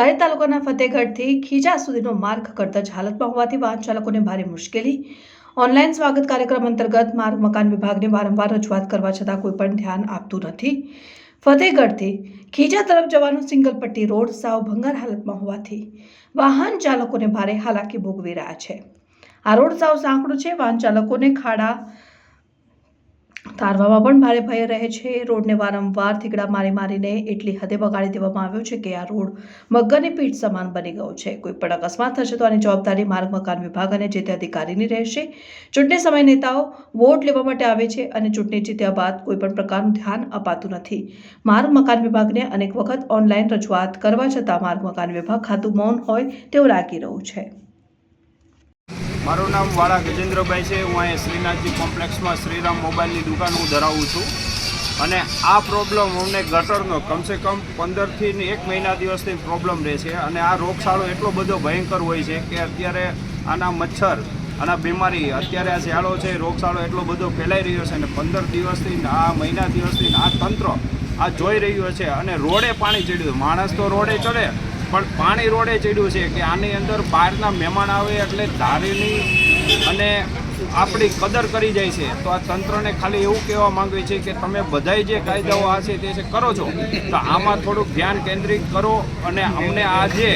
ધારી તાલુકાના ફતેહગઢથી ખીજા સુધીનો માર્ગ કરતજ હાલતમાં હોવાથી વાહન ચાલકોને ભારે મુશ્કેલી. ઓનલાઈન સ્વાગત કાર્યક્રમ અંતર્ગત માર્ગ, મકાન વિભાગને વારંવાર રજૂઆત કરવા છતાં કોઈ પણ ધ્યાન આપતું નથી. ફતેહગઢથી ખીજા તરફ જવાનો સિંગલ પટ્ટી રોડ સાવ ભંગાર હાલતમાં હોવાથી વાહન ચાલકોને ભારે હાલાકી ભોગવી રહ્યા છે. આ રોડ સાવ સાંકડો છે. વાહન ચાલકોને ખાડા તારવામાં પણ ભારે ભય રહે છે. રોડને વારંવાર થીગડા મારી મારીને એટલી હદે બગાડી દેવામાં આવ્યો છે કે આ રોડ મગરની પીઠ સમાન બની ગયો છે. કોઈ પણ અકસ્માત થશે તો આની જવાબદારી માર્ગ, મકાન વિભાગ અને જે તે અધિકારીની રહેશે. ચૂંટણી સમય નેતાઓ વોટ લેવા માટે આવે છે અને ચૂંટણી જીત્યા બાદ કોઈ પણ પ્રકારનું ધ્યાન અપાતું નથી. માર્ગ, મકાન વિભાગને અનેક વખત ઓનલાઈન રજૂઆત કરવા છતાં માર્ગ, મકાન વિભાગ ખાતું મૌન હોય તેવું લાગી રહ્યું છે. મારું નામ વાળા ગજેન્દ્રભાઈ છે. હું અહીંયા શ્રીનાથજી કોમ્પ્લેક્સમાં શ્રીરામ મોબાઈલની દુકાન હું ધરાવું છું. અને આ પ્રોબ્લેમ અમને ગટરનો કમસે કમ પંદરથી એક મહિના દિવસથી પ્રોબ્લેમ રહે છે અને આ રોગચાળો એટલો બધો ભયંકર હોય છે કે અત્યારે આના મચ્છર, આના બીમારી અત્યારે આ શિયાળો છે, રોગચાળો એટલો બધો ફેલાઈ રહ્યો છે અને પંદર દિવસથી, આ મહિના દિવસથી આ તંત્ર આ જોઈ રહ્યું છે. અને રોડે પાણી ચડ્યું. માણસ તો રોડે ચડે. પણ પાણી રોડે ચડ્યું છે કે આની અંદર બહારના મહેમાન આવે એટલે ધારીની અને આપણી કદર કરી જાય છે. તો આ તંત્રને ખાલી એવું કહેવા માંગે છે કે તમે બધાય જે કાયદાઓ આ છે તે કરો છો. તો આમાં થોડુંક ધ્યાન કેન્દ્રિત કરો અને અમને આ જે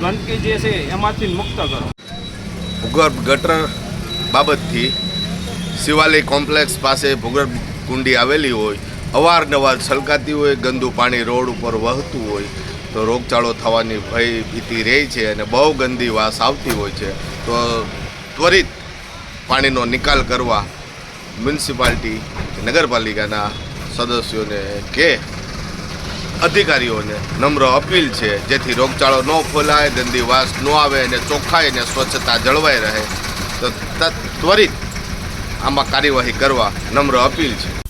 ગંદકી જે છે એમાંથી મુક્ત કરો. ભૂગર્ભ ગટર બાબતથી શિવાલય કોમ્પ્લેક્સ પાસે ભૂગર્ભ કુંડી આવેલી હોય, અવારનવાર છલકાતી હોય, ગંદુ પાણી રોડ ઉપર વહતું હોય તો રોગચાળો થવાની ભય, ભીતિ રહે છે અને બહુ ગંદી વાસ આવતી હોય છે. તો ત્વરિત પાણીનો નિકાલ કરવા મ્યુનિસિપાલિટી નગરપાલિકાના સદસ્યોને કે અધિકારીઓને નમ્ર અપીલ છે, જેથી રોગચાળો ન ફોલાય, ગંદી વાસ ન આવે અને ચોખ્ખાઈ અને સ્વચ્છતા જળવાઈ રહે. તો ત્વરિત આમાં કાર્યવાહી કરવા નમ્ર અપીલ છે.